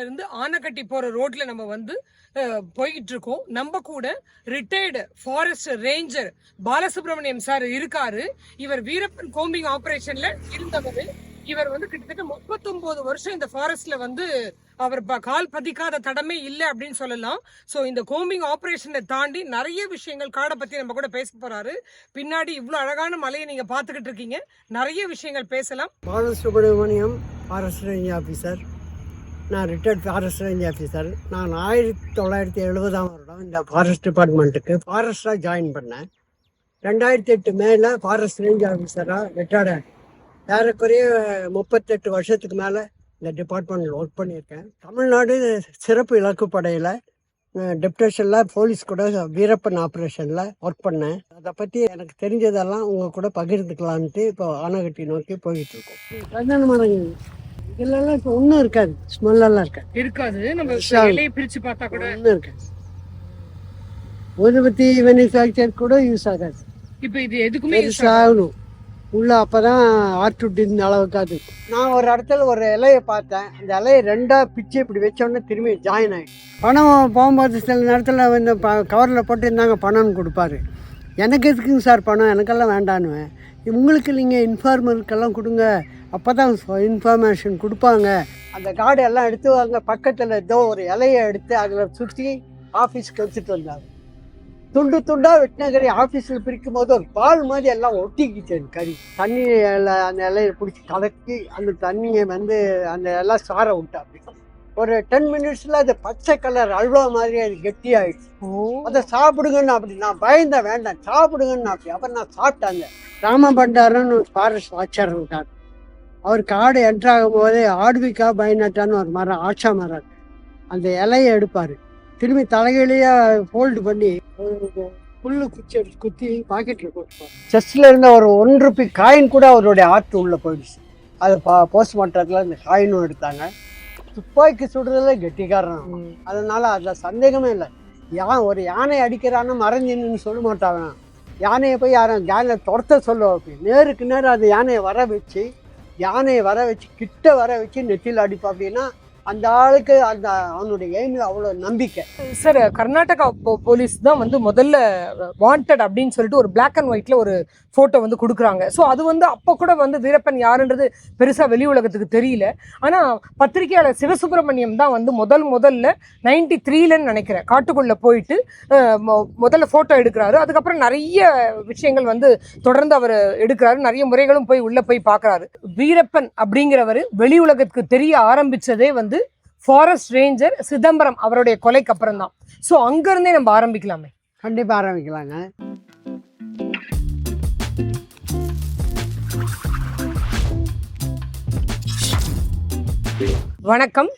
இருந்து ஆனைக்கட்டி போற ரோட்ல நம்ம வந்து போய்கிட்டு இருக்கோம் நம்ம கூட retired forest ranger Balasubramaniam sir இருக்காரு. இவர் வீரப்பன் கோம்பிங் ஆபரேஷன்ல இருந்தவர். இவர் வந்து கிட்டத்தட்ட 39 வருஷம் இந்த ஃபாரஸ்ட்ல வந்து அவர் ப- கால் பதிக்காத தடமே இல்லை அப்படின்னு சொல்லலாம். ஸோ இந்த கோம்பிங் ஆப்ரேஷனை தாண்டி நிறைய விஷயங்கள் காடை பற்றி நம்ம கூட பேச போறாரு. பின்னாடி இவ்வளோ அழகான மலையை நீங்கள் பார்த்துக்கிட்டு இருக்கீங்க நிறைய விஷயங்கள் பேசலாம். பாலசுப்ரமணியம் ஃபாரஸ்ட் ரேஞ்ச் ஆஃபீஸர் நான் ரிட்டையர்ட் ஃபாரஸ்ட் ரேஞ்ச் ஆஃபீஸர் நான் ஆயிரத்தி தொள்ளாயிரத்தி எழுபதாம் வருடம் இந்த ஃபாரஸ்ட் டிபார்ட்மெண்ட்டுக்கு ஃபாரஸ்டாக ஜாயின் பண்ணேன். ரெண்டாயிரத்தி எட்டு மேலே ஃபாரஸ்ட் ரேஞ்ச் ஆஃபீஸராக ரிட்டையர்ட் ஏறக்குறைய முப்பத்தெட்டு வருஷத்துக்கு மேலே இந்த டிபார்ட்மெண்ட்டில் ஒர்க் பண்ணியிருக்கேன். தமிழ்நாடு சிறப்பு இலக்கு படையில் டெப்டேஷனில் போலீஸ் கூட வீரப்பன் ஆப்ரேஷனில் ஒர்க் பண்ணேன். அதை பற்றி எனக்கு தெரிஞ்சதெல்லாம் உங்கள் கூட பகிர்ந்துக்கலான்ட்டு இப்போ ஆனகட்டி நோக்கி போயிட்டு இருக்கோம். மரங்கள் இதெல்லாம் இப்போ ஒன்றும் இருக்காது. ஸ்மெல்லாம் இருக்காது. இருக்காது. நம்ம இலையை பிரிச்சு பார்த்தா கூட ஒன்றும் இருக்காது. ஊதுபத்தி மேனுஃபேக்சர் கூட யூஸ் ஆகாது. இப்ப இது எதுக்குமே use ஆகாது. பெருசாகணும் உள்ள அப்பதான் இந்த அளவுக்கு அது. நான் ஒரு இடத்துல ஒரு இலையை பார்த்தேன். அந்த இலையை ரெண்டா பிச்சு இப்படி வச்சோடனே திரும்பி ஜாயின் ஆகிடும் பணம் போகும்போது சில நேரத்தில் இந்த ப கவரில் போட்டு இருந்தாங்க பணம்னு கொடுப்பாரு. எனக்கு எதுக்குங்க சார் பணம்? எனக்கெல்லாம் வேண்டான்னுவேன். உங்களுக்கு நீங்கள் இன்ஃபார்மருக்கெல்லாம் கொடுங்க. அப்போ தான் இன்ஃபர்மேஷன் கொடுப்பாங்க. அந்த கார்டு எல்லாம் எடுத்து அங்கே பக்கத்தில் ஏதோ ஒரு இலையை எடுத்து அதில் சுற்றி ஆஃபீஸ்க்கு எடுத்துகிட்டு வந்தாங்க. துண்டு துண்டா வெட்டினகரி ஆஃபீஸில் பிரிக்கும் போது ஒரு பால் மாதிரி எல்லாம் ஒட்டிக்கிச்சு அந்த கறி. தண்ணியில் அந்த இலையை பிடிச்சி கலக்கி அந்த தண்ணியை வந்து அந்த எல்லாம் சார விட்டா அப்படி. ஒரு டென் மினிட்ஸில் அது பச்சை கலர் அல்வா மாதிரி அது கெட்டியாயிடுச்சு. அதை சாப்பிடுங்கன்னு அப்படி நான் பயந்தேன் வேண்டாம் சாப்பிடுங்கன்னு அப்படி. அப்புறம் நான் சாப்பிட்டாங்க ராம பண்டாரன்னு ஒரு ஃபாரஸ்ட் வாட்சர் இருக்கார் அவர் காடு என்ட்ராகும் போதே ஆடுவிக்கா பயனட்டான்னு ஒரு மரம் ஆச்சா மரம். அந்த இலையை எடுப்பார். திரும்பி தலைகளையே ஃபோல்டு பண்ணி புல்லு குச்சி குத்தி பாக்கெட்டில் போட்டுப்பார். செஸ்டில் இருந்த ஒரு ஒன் ருபி காயின் கூட அவருடைய ஆற்று உள்ளே போயிடுச்சு. அது பா போஸ்ட்மார்ட்டத்தில் இந்த காயினும் எடுத்தாங்க. துப்பாக்கி சுடுறதுல கெட்டிக்காரன். அதனால அதில் சந்தேகமே இல்லை. யா ஒரு யானை அடிக்கிறான்னு மறைஞ்சின்னு சொல்ல மாட்டாங்க யானையை போய் யாரும் யானை துரத்த சொல்ல வைப்பேன் நேருக்கு நேரம் அந்த யானையை வர வச்சு யானையை வர வச்சு கிட்ட வர வச்சு நெத்தியில் அடிப்பா அப்படின்னா அந்த ஆளுக்கு அந்த அவனுடைய எய்மில் அவ்வளோ நம்பிக்கை. சார் கர்நாடகா போ- போலீஸ் தான் வந்து முதல்ல வாண்டட் அப்படின்னு சொல்லிட்டு ஒரு பிளாக் அண்ட் ஒயிட்டில் ஒரு ஃபோட்டோ வந்து கொடுக்குறாங்க. ஸோ அது வந்து அப்போ கூட வந்து வீரப்பன் யாருன்றது பெருசாக வெளி உலகத்துக்கு தெரியல. ஆனால் பத்திரிகையாளர் சிவசுப்பிரமணியம் தான் வந்து முதல் முதல்ல நைன்டி த்ரீலன்னு நினைக்கிறேன். காட்டுக்குள்ளே போயிட்டு மொ- முதல்ல ஃபோட்டோ எடுக்கிறாரு. அதுக்கப்புறம் நிறைய விஷயங்கள் வந்து தொடர்ந்து அவர் எடுக்கிறாரு. நிறைய முறைகளும் போய் உள்ளே போய் பார்க்கறாரு வீரப்பன் அப்படிங்கிறவர் வெளி உலகத்துக்கு தெரிய ஆரம்பிச்சதே வந்து ஃபாரஸ்ட் ரேஞ்சர் சிதம்பரம் அவருடைய கொலைக்கு அப்புறம் தான் ஸோ அங்கிருந்தே நம்ம ஆரம்பிக்கலாமே. கண்டிப்பாக ஆரம்பிக்கலாங்க. வணக்கம்.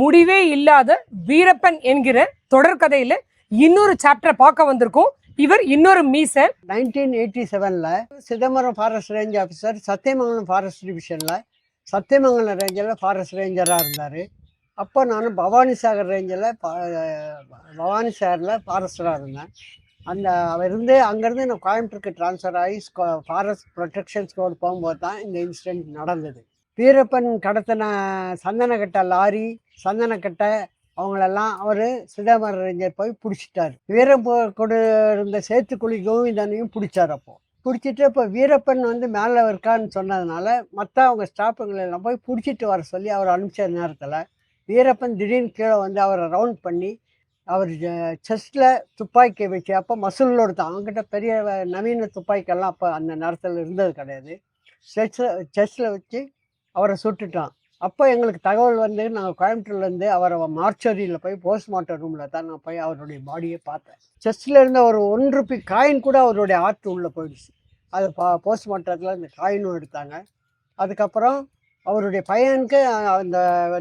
முடிவே இல்லாத வீரப்பன் என்கிற தொடர்கதையில இன்னொரு சாப்டரை பார்க்க வந்திருக்கோம். இவர் இன்னொரு மீச. நைன்டீன் எயிட்டி செவனில் Chidambaram forest range officer Sathyamangalam forest டிவிஷனில் சத்தியமங்கலம் ரேஞ்சில் ஃபாரஸ்ட் ரேஞ்சராக இருந்தார். அப்போ நான் பவானி சாகர் ரேஞ்சில் பவானி சாகரில் ஃபாரஸ்டராக இருந்தேன். அந்த அவர் இருந்து அங்கேருந்து நான் கோயம்புத்தூருக்கு ட்ரான்ஸ்ஃபர் ஆகி ஃபாரஸ்ட் ப்ரொடெக்ஷன் ஸ்குவாட் போகும்போது தான் இந்த இன்சிடெண்ட் நடந்தது. வீரப்பன் கடத்தின சந்தனக்கட்டை லாரி சந்தனக்கட்டை அவங்களெல்லாம் அவர் சிதம்பர ரேஞ்சர் போய் பிடிச்சிட்டாரு. வீரம் கொடு இருந்த சேத்துக்குழி கோவிந்தனையும் பிடிச்சார் அப்போ. பிடிச்சிட்டு இப்போ வீரப்பன் வந்து மேலே இருக்கான்னு சொன்னதுனால மற்ற அவங்க ஸ்டாஃபுங்களெல்லாம் போய் பிடிச்சிட்டு வர சொல்லி அவர் அனுப்பிச்ச நேரத்தில் வீரப்பன் திடீர்னு கீழே வந்து அவரை ரவுண்ட் பண்ணி அவர் செஸ்டில் துப்பாக்கி வச்சு அப்போ மசூலோடு தான் அவங்ககிட்ட பெரிய நவீன துப்பாக்கியெல்லாம் அப்போ அந்த நேரத்தில் இருந்தது கிடையாது. செஸ்ஸில் செஸ்ஸில் வச்சு அவரை சுட்டுட்டான். அப்போ எங்களுக்கு தகவல் வந்து நாங்கள் கோயம்புத்தூர்லேருந்து அவரை மார்ச்சரியில் போய் போஸ்ட்மார்ட்டம் ரூமில் தான் நான் போய் அவருடைய பாடியை பார்த்தேன். செஸ்டில் இருந்த ஒரு ஒன் ருபி காயின் கூட அவருடைய ஆற்று உள்ளே போயிடுச்சு. அது பா போஸ்ட்மார்ட்டத்தில் இந்த காயினும் எடுத்தாங்க. அதுக்கப்புறம் அவருடைய பையனுக்கு அந்த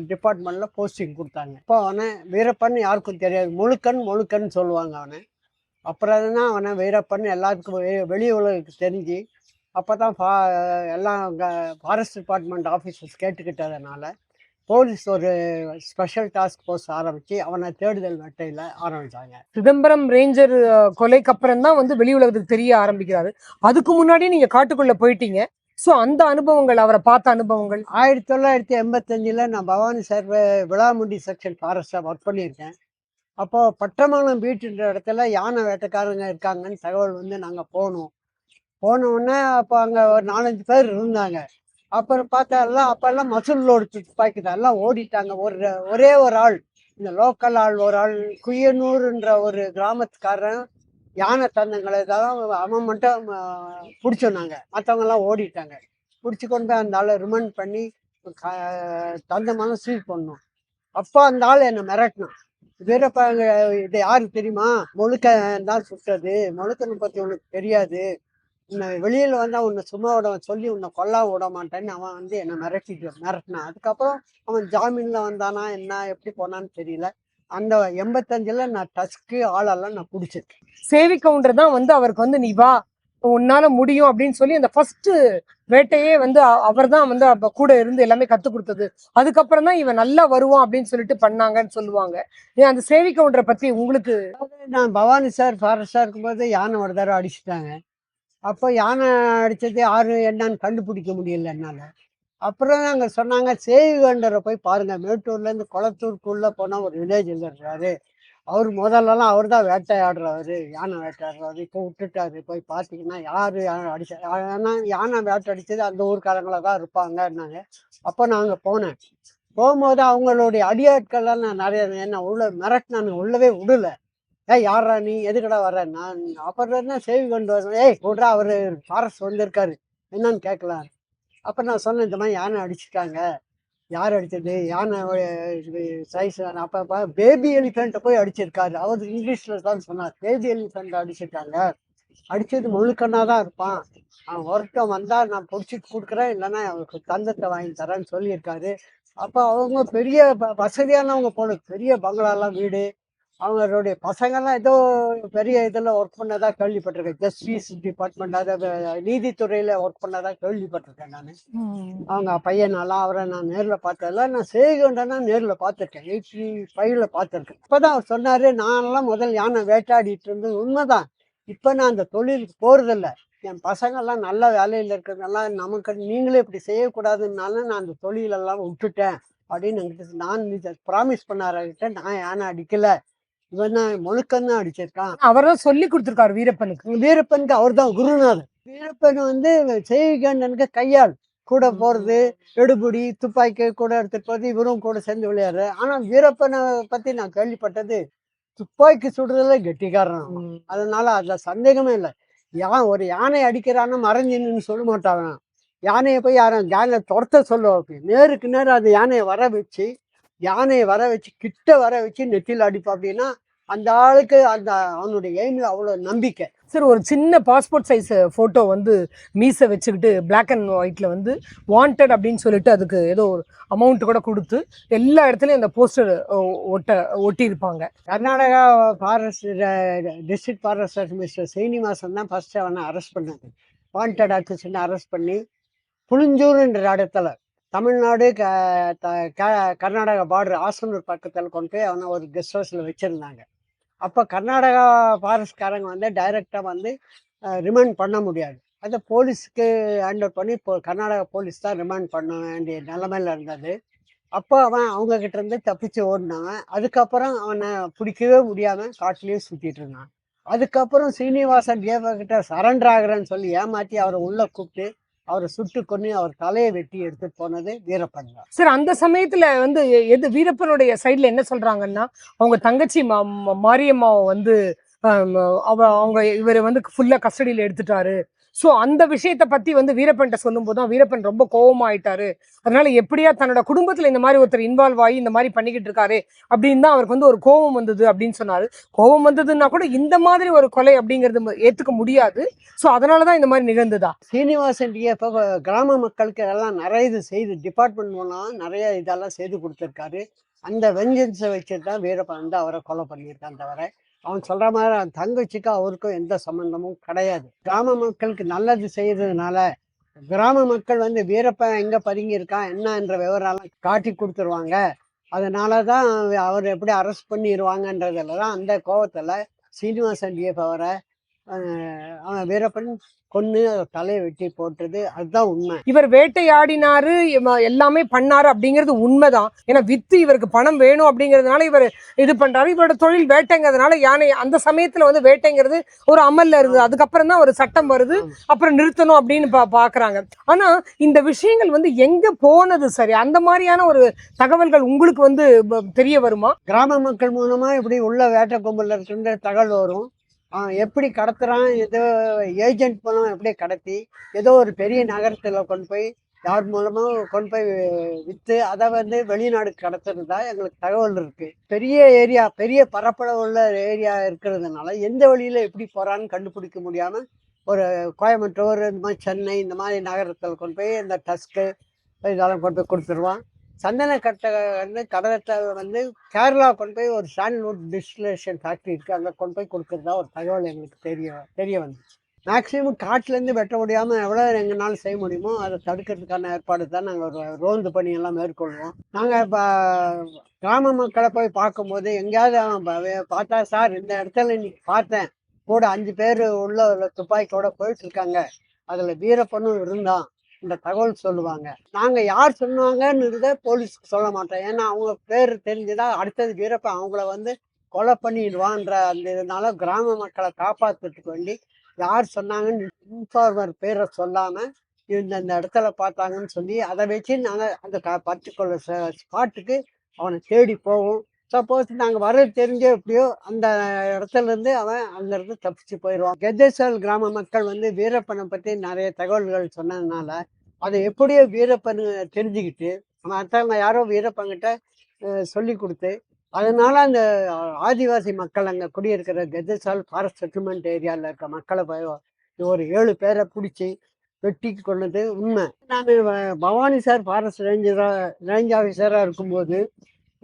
டிபார்ட்மெண்ட்டில் போஸ்டிங் கொடுத்தாங்க. இப்போ அவனை வீரப்பன் யாருக்கும் தெரியாது. முழுக்கன் முழுக்கன் சொல்லுவாங்க அவனை. அப்புறம் தான் அவனை வீரப்பன் எல்லாத்துக்கும் வெ- வெளி தெரிஞ்சு அப்போ தான் ஃபா எல்லாம் ஃபாரஸ்ட் டிபார்ட்மெண்ட் ஆஃபீஸர்ஸ் கேட்டுக்கிட்டதுனால போலீஸ் ஒரு ஸ்பெஷல் டாஸ்க் ஃபோர்ஸ் ஆரம்பித்து அவனை தேடுதல் வேட்டையில் ஆரம்பித்தாங்க சிதம்பரம் ரேஞ்சர் கொலைக்கு அப்புறம் தான் வந்து வெளி உலகத்துக்கு தெரிய ஆரம்பிக்கிறாரு. அதுக்கு முன்னாடி நீங்கள் காட்டுக்குள்ளே போயிட்டீங்க. ஸோ அந்த அனுபவங்கள் அவரை பார்த்த அனுபவங்கள்? ஆயிரத்தி தொள்ளாயிரத்தி எண்பத்தஞ்சில் நான் பவானி சார் விழாமுண்டி செக்ஷன் ஃபாரஸ்ட்டாக ஒர்க் பண்ணியிருக்கேன். அப்போது பட்டமங்கலம் பீட்டுன்ற இடத்துல யானை வேட்டைக்காரங்க இருக்காங்கன்னு தகவல் வந்து நாங்கள் போனோம். போன அப்போ அங்கே ஒரு நாலஞ்சு பேர் இருந்தாங்க. அப்புறம் பார்த்தா எல்லாம் அப்போல்லாம் மசூல் லோடு துப்பாக்கி தான் எல்லாம் ஓடிட்டாங்க. ஒரு ஒரே ஒரு ஆள் இந்த லோக்கல் ஆள் ஒரு ஆள் குயனூருன்ற ஒரு கிராமத்துக்காரன் யானை தந்தங்களை தான் அவன் மட்டும் பிடிச்சோம் மற்றவங்கெல்லாம் ஓடிட்டாங்க. பிடிச்சி கொண்டு போய் அந்த ஆளை ரிமைண்ட் பண்ணி க- தந்தமான சீல் பண்ணோம் அப்போ அந்த ஆள் என்னை மிரட்டினான். வீரப்பா இது யாருக்கு தெரியுமா? முழுக்க தான் சுட்டது. முழுக்கனை பற்றி உனக்கு தெரியாது. உன்னை வெளியில் வந்தால் உன்னை சும்மா விட சொல்லி உன்னை கொல்லா விட மாட்டேன்னு அவன் வந்து என்னை மிரட்டிட்டு மிரட்டினான். அதுக்கப்புறம் அவன் ஜாமீனில் வந்தானா என்ன எப்படி போனான்னு தெரியல. அந்த எண்பத்தஞ்சில் நான் டஸ்க்கு ஆளெல்லாம் நான் பிடிச்சிருக்கேன் சேவி கவுண்டர் தான் வந்து அவருக்கு வந்து நீ வா உன்னால முடியும் அப்படின்னு சொல்லி அந்த ஃபர்ஸ்ட் வேட்டையே வந்து அவர் தான் வந்து அப்ப கூட இருந்து எல்லாமே கத்து கொடுத்தது. அதுக்கப்புறம் தான் இவன் நல்லா வருவான் அப்படின்னு சொல்லிட்டு பண்ணாங்கன்னு சொல்லுவாங்க. ஏன் அந்த சேவி கவுண்டரை பத்தி உங்களுக்கு? நான் பவானி சார் ஃபாரஸ்டாக இருக்கும்போது யானை ஒரு தடவை அடிச்சிட்டாங்க. அப்போ யானை அடித்தது யாரு என்னன்னு கண்டுபிடிக்க முடியல என்னால். அப்புறம் அங்கே சொன்னாங்க சேவிகண்டரை போய் பாருங்கள் மேட்டூர்லேருந்து குளத்தூருக்குள்ளே போனால் ஒரு வில்லேஜ் இருக்காரு அவர் முதல்லலாம் அவர் தான் வேட்டையாடுறவர் யானை வேட்டையாடுறவர். இப்போ விட்டுட்டாரு. போய் பார்த்தீங்கன்னா யார் யானை அடிச்சா ஏன்னா யானை வேட்டை அடித்தது அந்த ஊர்க்காரங்களாக தான் இருப்பாங்கன்னாங்க அப்போ நான் அங்கே போனேன். போகும்போது அவங்களுடைய அடியாட்கள்லாம் நான் நிறைய என்ன உள்ள மிரட்டினானுங்க. உள்ளவே விடல. ஏய் யாரா நீ? எதுக்கடா வர நான் அப்புறம் என்ன சேவி கொண்டு வரேன் ஏய் விட்றா அவர் ஃபாரஸ்ட் வந்திருக்காரு. என்னன்னு கேட்கலாம். அப்போ நான் சொன்னேன் இந்த மாதிரி யானை அடிச்சுட்டாங்க யார் அடித்தது? யானை சைஸ் அப்போ பேபி எலிஃபெண்ட்டை போய் அடிச்சிருக்காரு. அவர் இங்கிலீஷில் தான் சொன்னார். பேபி எலிஃபெண்ட்டை அடிச்சிருக்காங்க. அடித்தது முழுக்கண்ணா தான் இருப்பான். அவன் ஒருத்தன் வந்தால் நான் பிடிச்சிட்டு கொடுக்குறேன் இல்லைன்னா அவருக்கு தந்தத்தை வாங்கி தரேன்னு சொல்லியிருக்காரு. அப்போ அவங்க பெரிய வ- வசதியானவங்க போல பெரிய பங்களாலாம் வீடு. அவங்களுடைய பசங்கெல்லாம் ஏதோ பெரிய இதில் ஒர்க் பண்ணதா கேள்விப்பட்டிருக்கேன். ஜஸ்டிஸ் டிபார்ட்மெண்ட் அதாவது நீதித்துறையில் ஒர்க் பண்ணதா கேள்விப்பட்டிருக்கேன் நான். அவங்க பையனாலாம் அவரை நான் நேரில் பார்த்ததில்ல. நான் சேகண்டனா நேரில் பார்த்துருக்கேன். எயிட்டி ஃபைவ்ல பார்த்துருக்கேன். இப்போ தான் அவர் சொன்னார் நானெல்லாம் முதல் யானை வேட்டாடிட்டு இருந்தது. உண்மைதான். இப்போ நான் அந்த தொழிலுக்கு போகிறதில்ல என் பசங்கள்லாம் நல்ல வேலையில் இருக்கிறதெல்லாம் நமக்கு நீங்களே இப்படி செய்யக்கூடாதுனால நான் அந்த தொழிலெல்லாம் விட்டுட்டேன். அப்படின்னு என்கிட்ட நான் ப்ராமிஸ் பண்ணார்கிட்ட நான் யானை அடிக்கலை. இவன் தான் முழுக்கந்தான் அடிச்சிருக்கான். அவர் தான் சொல்லி கொடுத்துருக்காரு வீரப்பனுக்கு. வீரப்பனுக்கு அவர் தான் குருநாதர். வீரப்பன் வந்து செய்கண்ணனுக்கு கையாள் கூட போகிறது எடுபுடி துப்பாக்கி கூட எடுத்துட்டு போகிறது இவரும் கூட சேர்ந்து விளையாடுற. ஆனால் வீரப்பனை பற்றி நான் கேள்விப்பட்டது துப்பாக்கி சுடுறதுல கெட்டிக்காரன். அதனால அதில் சந்தேகமே இல்லை. யா ஒரு யானை அடிக்கிறான்னு மறைஞ்சின்னு சொல்ல மாட்டாங்க யானையை போய் யாரும் யானை துரத்த சொல்லுவாப்பி நேருக்கு நேரம் அந்த யானையை வர வச்சு யானையை வர வச்சு கிட்ட வர வச்சு நெத்தியில் அடிப்பா அப்படின்னா அந்த ஆளுக்கு அந்த அவனுடைய எய்மில் அவ்வளோ நம்பிக்கை. சரி ஒரு சின்ன பாஸ்போர்ட் சைஸ் போட்டோ வந்து மீசை வச்சுக்கிட்டு Black அண்ட் ஒயிட்ல வந்து வாண்டட் அப்படின்னு சொல்லிட்டு அதுக்கு ஏதோ ஒரு அமௌண்ட் கூட கொடுத்து எல்லா இடத்துலயும் அந்த போஸ்டர் ஒட்ட ஒட்டியிருப்பாங்க. Karnataka forest district forest mister Srinivasan தான் ஃபர்ஸ்ட் அவனை அரெஸ்ட் பண்ணாங்க வாண்டட் அக்யூஷன் அரெஸ்ட் பண்ணி புளிஞ்சூருன்ற இடத்துல தமிழ்நாடு க த- க- கர்நாடகா பார்டர் ஆசனூர் பக்கத்தில் கொண்டு போய் அவனை ஒரு கெஸ்ட் ஹவுஸில் வச்சுருந்தாங்க. அப்போ கர்நாடகா ஃபாரஸ்ட்காரங்க வந்து டைரெக்டாக வந்து ரிமாண்ட் பண்ண முடியாது. அதை போலீஸுக்கு ஹேண்ட் பண்ணி இப்போ கர்நாடகா போலீஸ் தான் ரிமாண்ட் பண்ண வேண்டிய நிலமையில இருந்தது. அப்போ அவன் அவங்கக்கிட்ட இருந்து தப்பிச்சு ஓடினாங்க அதுக்கப்புறம் அவனை பிடிக்கவே முடியாமல் காட்டிலேயே சுற்றிட்டு இருந்தான். அதுக்கப்புறம் சீனிவாசன் தேவகிட்ட சரண்டர் ஆகுறேன்னு சொல்லி ஏமாற்றி அவரை உள்ளே கூப்பிட்டு அவரை சுட்டு கொண்டு அவர் தலையை வெட்டி எடுத்துட்டு போனது வீரப்பன் தான் சார் அந்த சமயத்துல வந்து எது வீரப்பனுடைய சைடுல என்ன சொல்றாங்கன்னா அவங்க தங்கச்சி மாரியம்மாவை வந்து அவ அவங்க இவர் வந்து ஃபுல்லா கஸ்டடியில எடுத்துட்டாரு. ஸோ அந்த விஷயத்த பத்தி வந்து வீரப்பன்ட்ட சொல்லும்போது தான் வீரப்பன் ரொம்ப கோபமாயிட்டாரு அதனால எப்படியா தன்னோட குடும்பத்துல இந்த மாதிரி ஒருத்தர் இன்வால்வ் ஆகி இந்த மாதிரி பண்ணிக்கிட்டு இருக்காரு அப்படின்னு தான் அவருக்கு வந்து ஒரு கோபம் வந்தது அப்படின்னு சொன்னாரு. கோபம் வந்ததுன்னா கூட இந்த மாதிரி ஒரு கொலை அப்படிங்கிறது ஏற்றுக்க ஏத்துக்க முடியாது. ஸோ அதனாலதான் இந்த மாதிரி நிகழ்ந்ததா? சீனிவாசன் இப்போ கிராம மக்களுக்கு எல்லாம் நிறைய இது செய்து டிபார்ட்மெண்ட் மூலம் நிறைய இதெல்லாம் செய்து கொடுத்துருக்காரு. அந்த வெஞ்சன்ஸை வச்சுட்டு தான் வீரப்பன் வந்து அவரை கொலை பண்ணியிருக்கான் தவிர அவன் சொல்ற மாதிரி அவன் தங்கச்சிக்கும் அவருக்கும் எந்த சம்பந்தமும் கிடையாது. கிராம மக்களுக்கு நல்லது செய்யறதுனால கிராம மக்கள் வந்து வீரப்பன் எங்க பதுங்கி இருக்கான் என்ன என்ற விவரம்லாம் காட்டி கொடுத்துருவாங்க. அதனால தான் அவர் எப்படி அரெஸ்ட் பண்ணிடுவாங்கன்றதுல தான் அந்த கோவத்தில் சீனிவாசன் டிஎஃப் அவரை அவன் வீரப்பன் கொன்று தலையை வெட்டி போட்டது அதுதான் உண்மை. இவர் வேட்டையாடினாரு எல்லாமே பண்ணாரு அப்படிங்கிறது உண்மைதான். ஏன்னா வித்து இவருக்கு பணம் வேணும் அப்படிங்கிறதுனால இவர் இது பண்றாரு. இவரோட தொழில் வேட்டைங்கிறதுனால யானை அந்த சமயத்துல வந்து வேட்டைங்கிறது ஒரு அமல்ல இருந்தது. அதுக்கப்புறம் தான் ஒரு சட்டம் வருது. அப்புறம் நிறுத்தணும் அப்படின்னு பா பாக்குறாங்க. ஆனா இந்த விஷயங்கள் வந்து எங்க போனது சரி? அந்த மாதிரியான ஒரு தகவல்கள் உங்களுக்கு வந்து தெரிய வருமா? கிராம மக்கள் மூலமா இப்படி உள்ள வேட்டை கும்பல்ல இருக்கின்ற தகவல் வரும். எப்படி கடத்துறான்? ஏதோ ஏஜென்ட் மூலம் எப்படியே கடத்தி ஏதோ ஒரு பெரிய நகரத்தில் கொண்டு போய் யார் மூலமாக கொண்டு போய் விற்று அதை வந்து வெளிநாடு கடத்துறதா எங்களுக்கு தகவல் இருக்குது பெரிய ஏரியா பெரிய பரப்பளவு உள்ள ஏரியா இருக்கிறதுனால எந்த வழியில் எப்படி போகிறான்னு கண்டுபிடிக்க முடியாமல் ஒரு கோயம்புத்தூர் இந்த மாதிரி சென்னை இந்த மாதிரி நகரத்தில் கொண்டு போய் இந்த டஸ்க்கு இதெல்லாம் கொண்டு போய் கொடுத்துருவான். சந்தன கட்டை வந்து கடலத்தை வந்து கேரளா கொண்டு போய் ஒரு சாண்ட்வுட் டிஸ்டிலேஷன் ஃபேக்ட்ரி இருக்குது அங்கே கொண்டு போய் கொடுக்குறதா ஒரு தகவல் எங்களுக்கு தெரிய தெரிய வந்துச்சு. மேக்ஸிமம் காட்டிலேருந்து வெட்ட முடியாமல் எவ்வளோ எங்களால் செய்ய முடியுமோ அதை தடுக்கிறதுக்கான ஏற்பாடு தான் நாங்கள் ஒரு ரோந்து பணியெல்லாம் மேற்கொள்வோம். நாங்கள் இப்போ கிராம மக்களை போய் பார்க்கும்போது எங்கேயாவது அவன் பார்த்தா சார் இந்த இடத்துல இன்னைக்கு பார்த்தேன். கூட அஞ்சு பேர் உள்ள துப்பாக்கியோட போயிட்டு இருக்காங்க. அதில் வீரப்பனும் இருந்தான். இந்த தகவல் சொல்லுவாங்க. நாங்கள் யார் சொன்னாங்கன்னு போலீஸ்க்கு சொல்ல மாட்டோம். ஏன்னா அவங்க பேர் தெரிஞ்சுதா அடுத்தது வீரப்ப அவங்கள வந்து கொலை பண்ணிடுவான்ற அந்த இதனால கிராம மக்களை காப்பாற்றுறதுக்கு வேண்டி யார் சொன்னாங்கன்னு இன்ஃபார்மர் பேரை சொல்லாமல் இந்த இடத்துல பார்த்தாங்கன்னு சொல்லி அதை வச்சு நாங்கள் அந்த க பர்டிகுலர் ஸ்பாட்டுக்கு அவனை தேடி போவோம். சப்போஸ் நாங்கள் வர தெரிஞ்ச எப்படியோ அந்த இடத்துலேருந்து அவன் அங்கேருந்து தப்பிச்சு போயிடுவான். கெத்தேசல் கிராம மக்கள் வந்து வீரப்பனை பற்றி நிறைய தகவல்கள் சொன்னதுனால அதை எப்படியோ வீரப்பன் தெரிஞ்சுக்கிட்டு அவன் அடுத்தவங்க யாரோ வீரப்பன்கிட்ட சொல்லி கொடுத்து அதனால அந்த ஆதிவாசி மக்கள் அங்கே குடியிருக்கிற கெத்தசால் ஃபாரஸ்ட் செட்டில்மெண்ட் ஏரியாவில் இருக்க மக்களை போய் ஒரு ஏழு பேரை பிடிச்சி வெட்டி கொண்டது உண்மை. நான் பவானி சார் ஃபாரஸ்ட் ரேஞ்சராக ரேஞ்ச் ஆஃபீஸராக இருக்கும்போது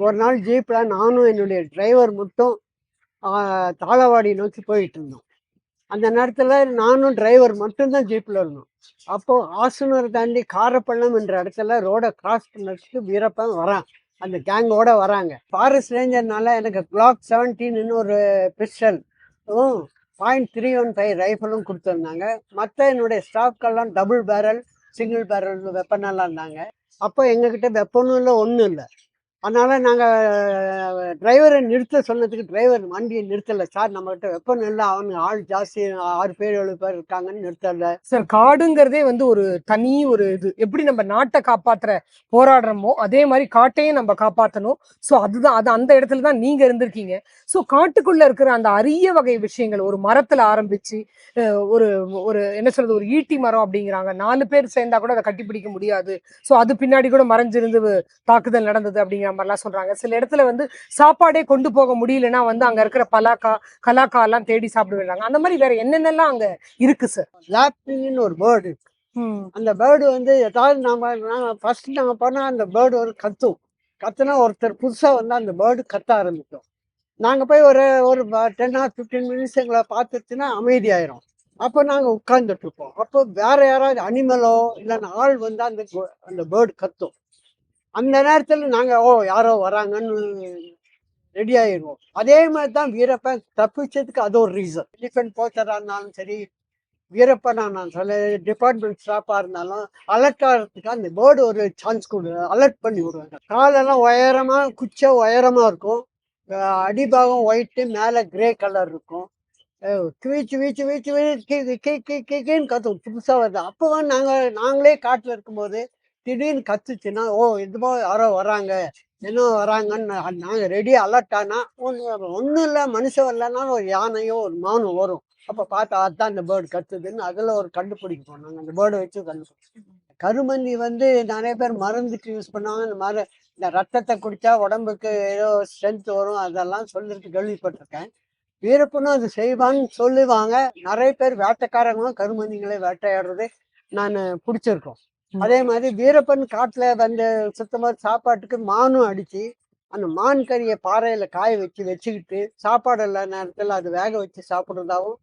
ஒரு நாள் ஜீப்பில் நானும் என்னுடைய டிரைவர் மட்டும் தாளவாடி நோக்கி போயிட்டு இருந்தோம். அந்த நேரத்தில் நானும் டிரைவர் மட்டும்தான் ஜீப்பில் இருந்தோம். அப்போது ஆசனூர் தாண்டி காரப்பள்ளம் என்ற இடத்துல ரோடை கிராஸ் பண்ணுறதுக்கு வீரப்பன் வரான். அந்த கேங்கோட வராங்க. ஃபாரஸ்ட் ரேஞ்சர்னால எனக்கு கிளாக் செவன்டீன்னு ஒரு pistol point three one five ரைஃபிளும் கொடுத்துருந்தாங்க. மற்ற என்னுடைய ஸ்டாஃப்கெல்லாம் டபுள் பேரல் சிங்கிள் பேரல் வெப்பனெல்லாம் இருந்தாங்க. அப்போ எங்ககிட்ட வெப்பனும் இல்லை ஒன்றும் இல்லை. அதனால் நாங்கள் டிரைவரை நிறுத்த சொன்னதுக்கு டிரைவர் வண்டியை நிறுத்தலை. சார் நம்மகிட்ட வெப்பம் இல்லை அவனுக்கு ஆள் ஜாஸ்தி ஆறு பேர் ஏழு பேர் இருக்காங்கன்னு நிறுத்தலை. சார் காடுங்கிறதே வந்து ஒரு தனி ஒரு இது. எப்படி நம்ம நாட்டை காப்பாற்றுற போராடுறோமோ அதே மாதிரி காட்டையும் நம்ம காப்பாற்றணும் ஸோ அதுதான் அது அந்த இடத்துல தான் நீங்கள் இருந்திருக்கீங்க. ஸோ காட்டுக்குள்ளே இருக்கிற அந்த அரிய வகை விஷயங்கள் ஒரு மரத்தில் ஆரம்பிச்சு ஒரு ஒரு என்ன சொல்கிறது ஒரு ஈட்டி மரம் அப்படிங்கிறாங்க. நாலு பேர் சேர்ந்தா கூட அதை கட்டிப்பிடிக்க முடியாது. ஸோ அது பின்னாடி கூட மறைஞ்சிருந்து தாக்குதல் நடந்தது அப்படிங்கிற மாதிரிலாம் சொல்றாங்க. சில இடத்துல வந்து சாப்பாடே கொண்டு போக முடியலன்னா வந்து அங்க இருக்கிற பலாக்கா கலாக்கா எல்லாம் தேடி சாப்பிடுவாங்க. அந்த மாதிரி வேற என்னென்னலாம் அங்க இருக்கு சார் லாப்பிங்னு ஒரு பேர்டு அந்த பேர்டு வந்து ஏதாவது நாம ஃபர்ஸ்ட் நாங்கள் போனால் அந்த பேர்டு ஒரு கத்தும் கத்துனா ஒருத்தர் புதுசாக வந்து அந்த பேர்டு கத்த ஆரம்பிக்கும். நாங்கள் போய் ஒரு ஒரு டென் ஆர் ஃபிஃப்டீன் மினிட்ஸ் எங்களை பார்த்துச்சுன்னா அமைதியாயிரும். அப்போ நாங்கள் உட்கார்ந்துட்டு இருப்போம். அப்போ வேற யாராவது அனிமலோ இல்லைன்னா ஆள் வந்து அந்த அந்த பேர்டு கத்தும். அந்த நேரத்தில் நாங்கள் ஓ யாரோ வராங்கன்னு ரெடி ஆயிடுவோம் அதே மாதிரி தான் வீரப்பன் தப்பிச்சதுக்கு அது ஒரு ரீசன் எலிஃபென்ட் போச்சராக இருந்தாலும் சரி வீரப்பனா நான் சொல்ல டிபார்ட்மெண்ட் ஸ்டாஃபாக இருந்தாலும் அலர்ட் ஆகிறதுக்கு அந்த பேர்டு ஒரு சான்ஸ் கொடு அலர்ட் பண்ணி விடுவாங்க காலெல்லாம் உயரமாக குச்ச உயரமாக இருக்கும் அடிபாகம் ஒயிட்டு மேலே கிரே கலர் இருக்கும் அஹ் வீச்சு வீச்சு வீச்சு கீ கீ கீ கீன்னு கத்தும் புதுசாக வருது அப்போ நாங்கள் நாங்களே காட்டில் இருக்கும்போது திடீர்னு கத்துச்சுன்னா ஓ இதுமோ யாரோ வராங்க என்ன வராங்கன்னு நாங்கள் ரெடி அலர்ட் ஆனால் ஒன்று ஒன்றும் இல்லை மனுஷன் வரலனாலும் ஒரு யானையோ ஒரு மானும் வரும். அப்போ பார்த்தா அதுதான் இந்த பேர்டு கத்துதுன்னு அதில் ஒரு கண்டுபிடிப்போம் நாங்கள் அந்த பேர்டை வச்சு கண்டுபிடிச்சோம் கருமந்தி வந்து நிறைய பேர் மருந்துக்கு யூஸ் பண்ணுவாங்க. இந்த மாதிரி இந்த ரத்தத்தை குடித்தா உடம்புக்கு ஏதோ ஸ்ட்ரென்த் வரும். அதெல்லாம் சொல்லிட்டு கேள்விப்பட்டிருக்கேன். வீரப்பனும் அது செய்வான்னு சொல்லுவாங்க. நிறைய பேர் வேட்டைக்காரங்களும் கருமந்திங்களை வேட்டையாடுறது நான் பிடிச்சிருக்கோம். அதே மாதிரி வீரப்பன் காட்டுல வந்து சுத்தமாக சாப்பாட்டுக்கு மானும் அடித்து அந்த மான் கறியை பாறையில் காய வச்சு வச்சுக்கிட்டு சாப்பாடு எல்லா நேரத்தில் அது வேக வச்சு சாப்பிடுறதாவும்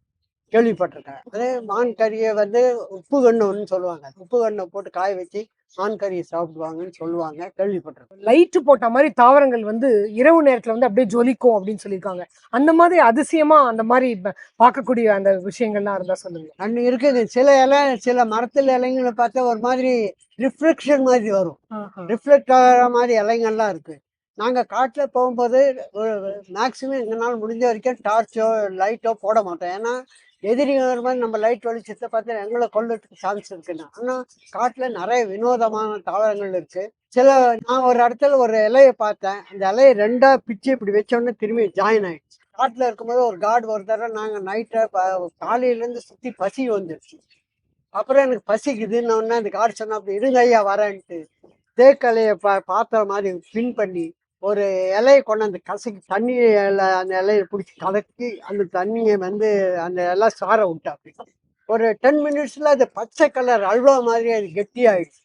கேள்விப்பட்டிருக்கேன். அதே மான் கறியை வந்து உப்பு கண்ணுன்னு சொல்லுவாங்க. உப்பு கண்ணை போட்டு காய வச்சு கறியை சாப்பிடுவாங்கன்னு சொல்லுவாங்க கேள்விப்பட்டிருக்கேன். லைட் போட்ட மாதிரி தாவரங்கள் வந்து இரவு நேரத்துல வந்து அப்படியே ஜொலிக்கும் அப்படின்னு சொல்லியிருக்காங்க. அந்த மாதிரி அதிசயமா அந்த மாதிரி பார்க்கக்கூடிய அந்த விஷயங்கள்லாம் இருந்தா சொல்லுங்க. அன்னைக்கு இருக்குது சில இலை சில மரத்தில் இலைங்களை பார்த்தா ஒரு மாதிரி ரிஃப்ளெக்ஷன் மாதிரி வரும். ரிஃப்ளெக்ட் ஆகிற மாதிரி இலைங்கள்லாம் இருக்கு. நாங்கள் காட்டில் போகும்போது மேக்ஸிமம் எங்களால் முடிஞ்ச வரைக்கும் டார்ச்சோ லைட்டோ போட மாட்டோம். ஏன்னா எதிரிங்க மாதிரி நம்ம லைட் வெளிச்சத்தை பார்த்து எங்களை கொல்றதுக்கு சான்ஸ் இருக்குன்னா ஆனால் காட்டில் நிறைய வினோதமான தாவரங்கள் இருக்குது சில நான் ஒரு இடத்துல ஒரு இலையை பார்த்தேன். அந்த இலையை ரெண்டாக பிச்சு இப்படி வச்சோடனே திரும்பி ஜாயின் ஆயிடுச்சு. காட்டில் இருக்கும்போது ஒரு கார்டு ஒரு தடவை நாங்கள் நைட்டை காலையிலேருந்து சுற்றி பசி வந்துடுச்சு அப்புறம் எனக்கு பசிக்குதுன்னு உடனே அந்த கார்டு சொன்னால் அப்படி இருங்க ஐயா வரேன்ட்டு. தேக்கலையை பா பாத்திரம் மாதிரி பின் பண்ணி ஒரு இலையை கொண்டு அந்த கசக்கி தண்ணியில அந்த இலையை பிடிச்சி கலக்கி அந்த தண்ணியை வந்து அந்த இலை சார விட்டா அப்படி ஒரு டென் மினிட்ஸ்ல அது பச்சை கலர் அல்வா மாதிரி அது கெட்டியாயிடுச்சு.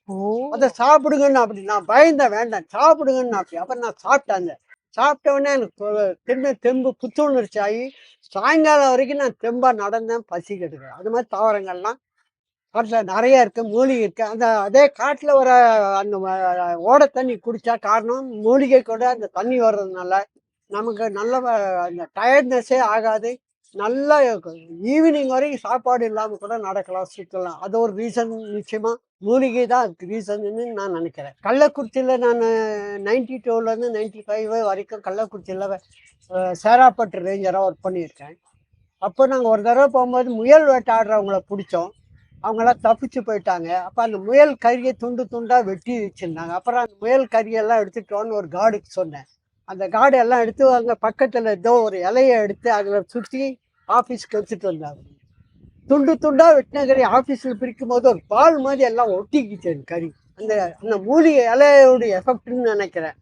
அதை சாப்பிடுங்கன்னு அப்படி நான் பயந்தேன் வேண்டாம் சாப்பிடுங்கன்னு அப்படி. அப்புறம் நான் சாப்பிட்டேன் அந்த சாப்பிட்ட உடனே எனக்கு திரும்ப தெம்பு புத்துணர்ச்சி ஆகி சாயங்காலம் வரைக்கும் நான் தெம்பா நடந்தேன் பசி கெடுக்கிறேன் அது மாதிரி தாவரங்கள்லாம் அதில் நிறைய இருக்குது மூலிகை இருக்குது அந்த அதே காட்டில் வர அந்த ஓட ஓடை தண்ணி குடித்தா காரணம் மூலிகை கூட அந்த தண்ணி வர்றதுனால நமக்கு நல்ல அந்த டயர்ட்னஸ்ஸே ஆகாது. நல்லா ஈவினிங் வரைக்கும் சாப்பாடு இல்லாமல் கூட நடக்கலாம் சுற்றலாம் அது ஒரு ரீசன் நிச்சயமாக மூலிகை தான் அதுக்கு ரீசன்னு நான் நினைக்கிறேன். கள்ளக்குறிச்சியில் நான் நைன்டி டூலேருந்து நைன்டி ஃபைவ் வரைக்கும் கள்ளக்குறிச்சியில் சேராப்பட்டு ரேஞ்சராக ஒர்க் பண்ணியிருக்கேன். அப்போ நாங்கள் ஒரு தடவை போகும்போது முயல் வேட்டாடுறவங்கள பிடிச்சோம். அவங்களாம் தப்பிச்சு போயிட்டாங்க. அப்போ அந்த முயல் கறியை துண்டு துண்டாக வெட்டி வச்சுருந்தாங்க. அப்புறம் அந்த முயல் கறியெல்லாம் எடுத்துட்டோன்னு ஒரு கார்டுக்கு சொன்னேன். அந்த கார்டு எல்லாம் எடுத்து அங்கே பக்கத்தில் ஏதோ ஒரு இலையை எடுத்து அதில் சுற்றி ஆஃபீஸ்க்கு எடுத்துட்டு வந்தாங்க. துண்டு துண்டாக வெட்டின கறி ஆஃபீஸில் பிரிக்கும் போது ஒரு பால் மாதிரி எல்லாம் ஒட்டிக்கிச்சு அந்த கறி. அந்த அந்த மூலிகை இலையோடைய எஃபெக்ட்னு நினைக்கிறேன்.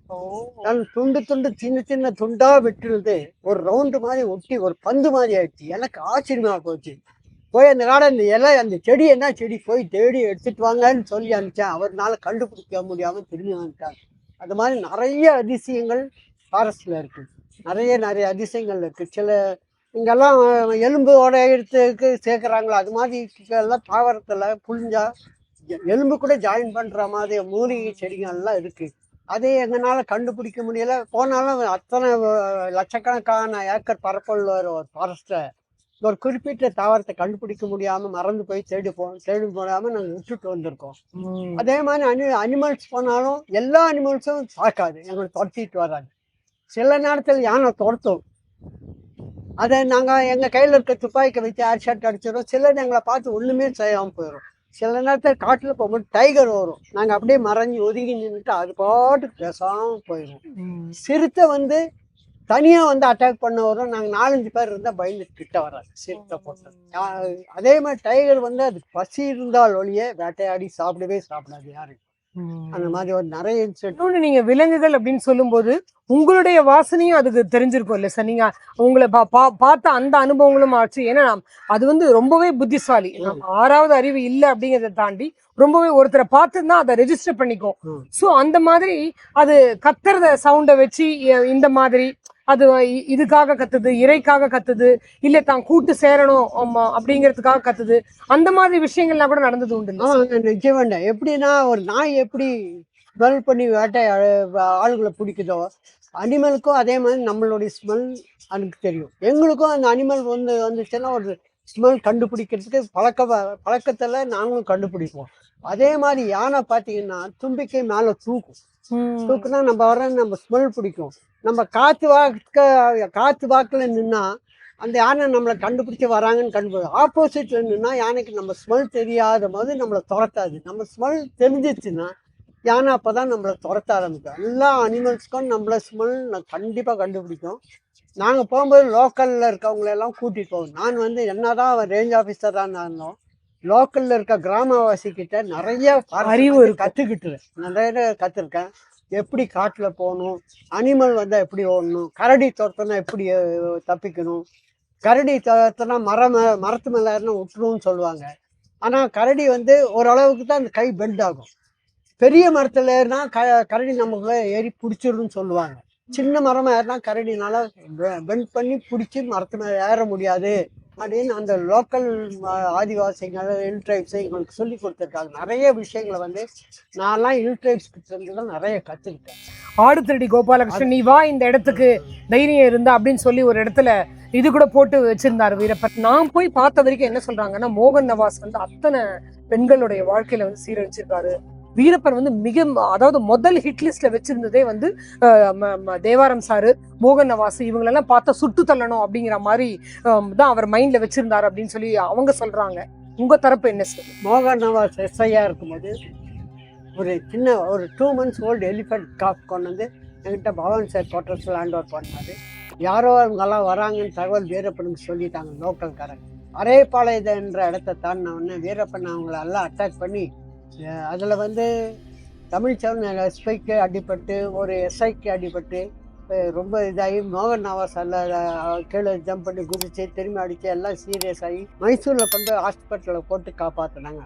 நான் துண்டு துண்டு சின்ன சின்ன துண்டா வெட்டுறது ஒரு ரவுண்டு மாதிரி ஒட்டி ஒரு பந்து மாதிரி ஆயிடுச்சு. எனக்கு ஆச்சரியமா போச்சு. போய் அந்த காடை அந்த இலை அந்த செடி என்ன செடி போய் தேடி எடுத்துட்டு வாங்கன்னு சொல்லி அனுப்பிச்சேன். அவர்னால கண்டுபிடிக்க முடியாமல் திரும்பி வந்துட்டாங்க. அது மாதிரி நிறைய அதிசயங்கள் ஃபாரஸ்டில் இருக்குது நிறைய நிறைய அதிசயங்கள் இருக்குது சில இங்கெல்லாம் எலும்போட எடுத்துக்கு சேர்க்குறாங்களோ அது மாதிரி எல்லாம் தாவரத்தில் புழிஞ்சா எலும்பு கூட ஜாயின் பண்ணுற மாதிரி மூலிகை செடிகள்லாம் இருக்குது அதே எங்களால் கண்டுபிடிக்க முடியல. போனாலும் அத்தனை லட்சக்கணக்கான ஏக்கர் பரப்பளவு ஒரு ஃபாரஸ்ட்டை ஒரு குறிப்பிட்ட தாவரத்தை கண்டுபிடிக்க முடியாம மறந்து போய் தேடி போ தேடி போடாம நாங்க விட்டுட்டு வந்திருக்கோம். அதே மாதிரி அனி அனிமல்ஸ் போனாலும் எல்லா அனிமல்ஸும் தாக்காது எங்களை துரத்திட்டு வராது சில நேரத்தில் யானை துரத்தும். அதை நாங்கள் எங்கள் கையில் இருக்க துப்பாக்கி வச்சு ஏர் ஷாட் அடிச்சிடும் சிலது எங்களை பார்த்து ஒன்றுமே செய்யாமல் போயிடும் சில நேரத்தில் காட்டில் போகும்போது டைகர் வரும். நாங்கள் அப்படியே மறைஞ்சு ஒதுங்கி நின்றுட்டு அது பாட்டுக்கு பேசாமல் போயிடும் சிறுத்தை வந்து தனியா வந்து அட்டாக் பண்ண வரும் நாங்க நாலஞ்சு பேர் இருந்தா பயந்து கிட்ட வராது. சிறுத்தை போட்டு யா- அதே மாதிரி டைகர் வந்து அது பசி இருந்தால் ஒழிய வேட்டையாடி சாப்பிடவே சாப்பிடாது யாரும். அந்த மாதிரி ஒரு நிறைய இன்னொன்று நீங்க விலங்குகள் அப்படின்னு சொல்லும்போது உங்களுடைய வாசனையும் அதுக்கு தெரிஞ்சிருக்கும் இல்ல சார்? நீங்க உங்களை பா- பா- பார்த்த அந்த அனுபவங்களும் ஆச்சு. ஏன்னா அது வந்து ரொம்பவே புத்திசாலி. ஆறாவது அறிவு இல்லை அப்படிங்கிறத தாண்டி ரொம்பவே ஒருத்தரை பார்த்து தான் அதை ரெஜிஸ்டர் பண்ணிக்கும். ஸோ அந்த மாதிரி அது கத்துறத சவுண்டை வச்சு இந்த மாதிரி அது இதுக்காக கத்துது இறைக்காக கத்துது இல்ல தான் கூட்டு சேரணும் ஆமா அப்படிங்கிறதுக்காக கத்துது. அந்த மாதிரி விஷயங்கள்லாம் கூட நடந்தது உண்டு இல்ல ஆ நிச்சயம் வேண்டாம் எப்படின்னா ஒரு நாய் எப்படி ஸ்மெல் பண்ணி வேட்டை ஆ- ஆளுங்களை பிடிக்குதோ அனிமலுக்கும் அதே மாதிரி நம்மளுடைய ஸ்மெல் அதுக்கு தெரியும். எங்களுக்கும் அந்த அனிமல் வந்து வந்துச்சுன்னா ஒரு ஸ்மெல் கண்டுபிடிக்கிறதுக்கு பழக்க பழக்கத்தில் நாங்களும் கண்டுபிடிப்போம். அதே மாதிரி யானை பார்த்தீங்கன்னா தும்பிக்கை மேலே தூக்கும். தூக்குனா நம்ம வர நம்ம ஸ்மெல் பிடிக்கும். நம்ம காற்று வாக்க காற்று வாக்கில் நின்னா அந்த யானை நம்மளை கண்டுபிடிச்சி வராங்கன்னு கண்டுபிடி ஆப்போசிட்ல நின்னா யானைக்கு நம்ம ஸ்மெல் தெரியாத போது நம்மளை துரத்தாது. நம்ம ஸ்மெல் தெரிஞ்சிச்சுன்னா யானை அப்போ தான் நம்மளை துரத்த ஆரம்பிக்கும். எல்லா அனிமல்ஸ்க்கும் நம்மள ஸ்மெல் கண்டிப்பாக கண்டுபிடிக்கும். நாங்கள் போகும்போது லோக்கலில் இருக்கவங்களெல்லாம் கூட்டிகிட்டு போவோம். நான் வந்து என்னதான் ரேஞ்ச் ஆஃபீஸராக இருந்தோம் லோக்கலில் இருக்க கிராமவாசி கிட்ட நிறைய அறிவு. கற்றுக்கிட்டு நிறைய கற்றுருக்கேன் எப்படி காட்டில் போகணும்? அனிமல் வந்தால் எப்படி ஓடணும்? கரடி துரத்தினா எப்படி தப்பிக்கணும்? கரடி துரத்தினா மரம் மரத்து மேலே விட்டுணும்னு சொல்லுவாங்க. ஆனால் கரடி வந்து ஓரளவுக்கு தான் அந்த கை பெண்ட் ஆகும். பெரிய மரத்தில் ஏறினா க கரடி நமக்குள்ள ஏறி பிடிச்சிருன்னு சொல்லுவாங்க. சின்ன மரமாக ஏறினா கரடினால பெண்ட் பண்ணி பிடிச்சி மரத்து மேலே ஏற முடியாது. அப்படின்னு அந்த லோக்கல் ஆதிவாசிகள் ஹில் ட்ரைப்ஸை எங்களுக்கு சொல்லி கொடுத்துருக்காங்க. நிறைய விஷயங்களை வந்து நான்லாம் ஹில் ட்ரைப்ஸ் கிட்ட தான் நிறைய கற்றுக்கிட்டேன் ஆடு திருடி கோபாலகிருஷ்ணன் நீ வா இந்த இடத்துக்கு தைரியம் இருந்தா அப்படின்னு சொல்லி ஒரு இடத்துல இது கூட போட்டு வச்சிருந்தாரு வீரப்பன். நான் போய் பார்த்த வரைக்கும் என்ன சொல்றாங்கன்னா மோகன் நவாஸ் வந்து அத்தனை பெண்களுடைய வாழ்க்கையில வந்து சீரழிச்சிருக்காரு. வீரப்பன் வந்து மிக அதாவது முதல் ஹிட் லிஸ்ட்ல வச்சிருந்ததே வந்து ம- ம- தேவாரம் சாரு மோகன் நவாஸ் இவங்களெல்லாம் பார்த்தா சுட்டு தள்ளணும் அப்படிங்கிற மாதிரி தான் அவர் மைண்ட்ல வச்சிருந்தாரு அப்படின்னு சொல்லி அவங்க சொல்றாங்க. உங்க தரப்பு என்ன சார் மோகன் நவாஸ் எஸ்ஐயா இருக்கும்போது ஒரு சின்ன ஒரு two months old elephant calf கொண்டு வந்து என்கிட்ட பவானி சார் குவார்ட்டர்ஸில் ஹேண்ட் ஓவர் பண்ணார். யாரோ அவங்கெல்லாம் வராங்கன்னு தகவல் வீரப்பனுக்கு சொல்லிட்டாங்க லோக்கல்காரங்க அரேபாளையது என்ற இடத்த தாண்டின உடனே வீரப்பன் அவங்கள எல்லாம் அட்டாக் பண்ணி அதில் வந்து தமிழ்ச்சவன் எஸ்ஐக்கு அடிபட்டு ஒரு எஸ்ஐக்கு அடிபட்டு ரொம்ப இதாகி மோகன் நவாஸ் கீழே ஜம்ப் பண்ணி குதிச்சு திரும்பி அடித்து எல்லாம் சீரியஸ் ஆகி மைசூரில் கொண்டு ஹாஸ்பிட்டலில் போட்டு காப்பாற்றினாங்க